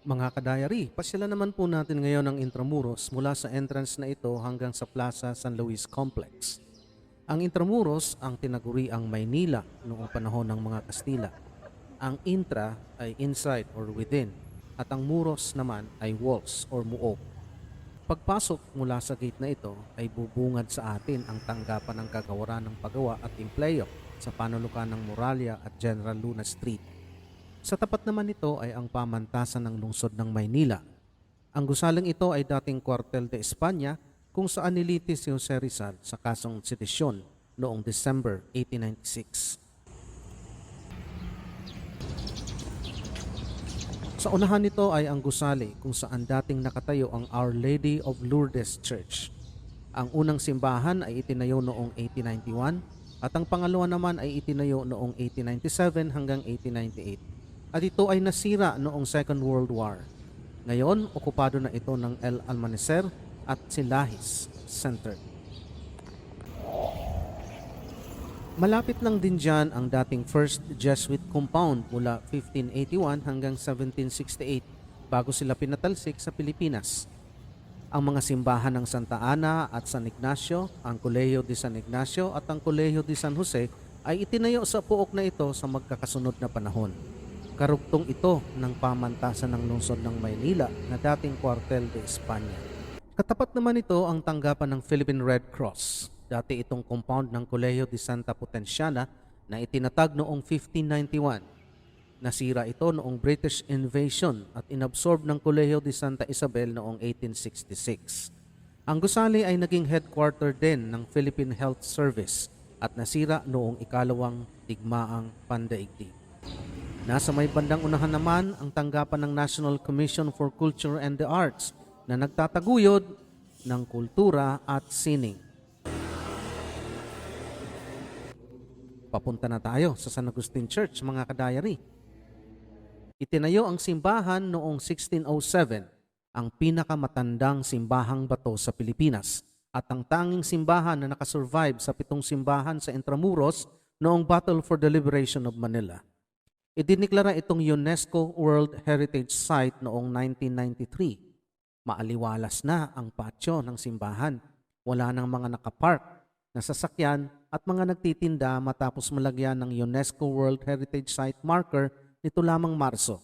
Mga kadayari, pasyalan naman po natin ngayon ang Intramuros mula sa entrance na ito hanggang sa Plaza San Luis Complex. Ang Intramuros ang tinaguriang Maynila noong panahon ng mga Kastila. Ang intra ay inside or within at ang muros naman ay walls or muog. Pagpasok mula sa gate na ito ay bubungad sa atin ang tanggapan ng kagawaran ng paggawa at empleyo sa panulukan ng Moralia at General Luna Street. Sa tapat naman nito ay ang pamantasan ng lungsod ng Maynila. Ang gusaling ito ay dating kwartel de Espanya kung saan nilitis si Jose Rizal sa kasong sedisyon noong December 1896. Sa unahan nito ay ang gusali kung saan dating nakatayo ang Our Lady of Lourdes Church. Ang unang simbahan ay itinayo noong 1891 at ang pangalawa naman ay itinayo noong 1897 hanggang 1898. At ito ay nasira noong Second World War. Ngayon, okupado na ito ng El Almaneser at Silahis Center. Malapit lang din dyan ang dating First Jesuit Compound mula 1581 hanggang 1768 bago sila pinatalsik sa Pilipinas. Ang mga simbahan ng Santa Ana at San Ignacio, ang Colegio de San Ignacio at ang Colegio de San Jose ay itinayo sa puok na ito sa magkakasunod na panahon. Karugtong ito ng pamantasan ng lungsod ng Maynila na dating kwartel de Espanya. Katapat naman ito ang tanggapan ng Philippine Red Cross. Dati itong compound ng Colegio de Santa Potenciana na itinatag noong 1591. Nasira ito noong British invasion at inabsorb ng Colegio de Santa Isabel noong 1866. Ang gusali ay naging headquarter din ng Philippine Health Service at nasira noong ikalawang digmaang pandaigdig. Nasa may bandang unahan naman ang tanggapan ng National Commission for Culture and the Arts na nagtataguyod ng kultura at sining. Papunta na tayo sa San Agustin Church, mga kadayari. Itinayo ang simbahan noong 1607, ang pinakamatandang simbahang bato sa Pilipinas at ang tanging simbahan na nakasurvive sa pitong simbahan sa Intramuros noong Battle for the Liberation of Manila. Idiniklara itong UNESCO World Heritage Site noong 1993. Maaliwalas na ang patio ng simbahan. Wala nang mga nakapark na sasakyan at mga nagtitinda matapos malagyan ng UNESCO World Heritage Site marker nito lamang Marso.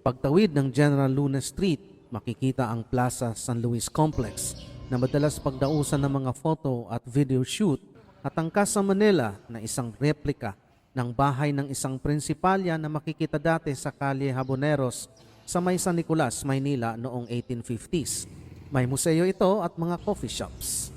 Pagtawid ng General Luna Street, makikita ang Plaza San Luis Complex na madalas pagdausan ng mga photo at video shoot at ang Casa Manila na isang replika ng bahay ng isang prinsipalya na makikita dati sa Calle Haboneros sa may San Nicolas, Maynila noong 1850s. May museo ito at mga coffee shops.